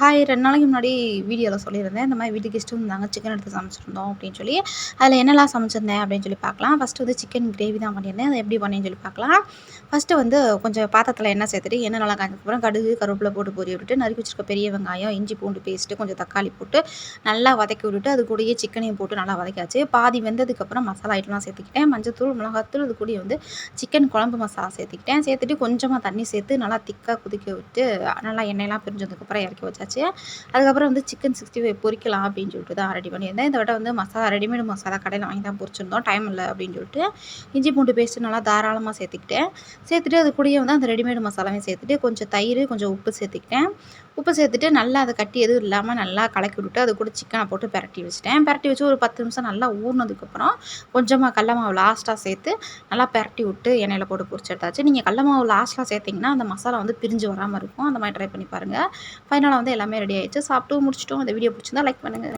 Hi ரெண்டு நாளைக்கு முன்னாடி வீடியோவில் சொல்லியிருந்தேன் இந்த மாதிரி வீட்டுக்கு கெஸ்ட்டு வந்தாங்க சிக்கன் எடுத்து சமைச்சிருந்தோம் அப்படின்னு சொல்லி. அதில் என்னெல்லாம் சமைச்சிருந்தேன் அப்படின்னு சொல்லி பார்க்கலாம். ஃபஸ்ட்டு வந்து சிக்கன் கிரேவி தான் பண்ணியிருந்தேன். அதை எப்படி பண்ணேன்னு சொல்லி பார்க்கலாம். ஃபஸ்ட்டு வந்து கொஞ்சம் பாத்திரத்தில் எண்ணெய் சேர்த்துட்டு எண்ணெய் நல்லா காய்ச்சதுக்கப்புறம் கடுகு கருவேப்பிலை போட்டு பொரிய விட்டுட்டு நறுக்கி வச்சிருக்க பெரிய வெங்காயம் இஞ்சி பூண்டு பேஸ்ட்டு கொஞ்சம் தக்காளி போட்டு நல்லா வதக்கி விட்டுட்டு அது கூடயே சிக்கனையும் போட்டு நல்லா வதக்காச்சு பாதி வெந்ததுக்கப்புறம் மசாலா ஐட்டம்லாம் சேர்த்துக்கிட்டேன். மஞ்சத்தூள் மிளகாத்தூள் அது கூட வந்து சிக்கன் குழம்பு மசாலா சேர்த்துக்கிட்டேன். சேர்த்துட்டு கொஞ்சமாக தண்ணி சேர்த்து நல்லா திக்காக குதிக்க விட்டு நல்லா எண்ணெயெல்லாம் பிரிஞ்சதுக்கப்புறம் இறக்கி வச்சாச்சு. ஆச்சு அதுக்கப்புறம் வந்து சிக்கன் சிக்ஸ்டி ஃபைவ் பொரிக்கலாம் அப்படின்னு சொல்லிட்டு தான் ரெடி பண்ணியிருந்தேன். இந்த வட்டம் வந்து மசாலா ரெடிமேடு மசாலா கடையில் வாங்கி தான் பொரிச்சிருந்தோம் டைம் இல்லை அப்படின்னு சொல்லிட்டு இஞ்சி பூண்டு பேஸ்ட்டு நல்லா தாராளமாக சேர்த்துக்கிட்டேன். சேர்த்துட்டு அது கூடயே வந்து அந்த ரெடிமேடு மசாலாவையும் சேர்த்துட்டு கொஞ்சம் தயிர் கொஞ்சம் உப்பு சேர்த்துக்கிட்டேன். உப்பு சேர்த்துட்டு நல்லா அதை கட்டி எதுவும் இல்லாமல் நல்லா கலக்கி விட்டு அது கூட சிக்கனை போட்டு பரட்டி வச்சுட்டேன். பரட்டி வச்சு ஒரு பத்து நிமிஷம் நல்லா ஊறினதுக்கப்புறம் கொஞ்சமாக கடல மாவு லாஸ்ட்டாக சேர்த்து நல்லா பரட்டி விட்டு எண்ணெயில் போட்டு பொரிச்சு எடுத்தாச்சு. நீங்கள் கடல மாவு லாஸ்ட்டாக சேர்த்திங்கன்னா அந்த மசாலா வந்து பிரிஞ்சு வராமல் இருக்கும். அந்த மாதிரி ட்ரை பண்ணி பாருங்கள் ஃபைனலாக வந்து எல்லாமே ரெடி ஆயிடுச்சு. சாப்பிட்டு முடிச்சிட்டோம். இந்த வீடியோ பிடிச்சிருந்தா லைக் பண்ணுங்கள்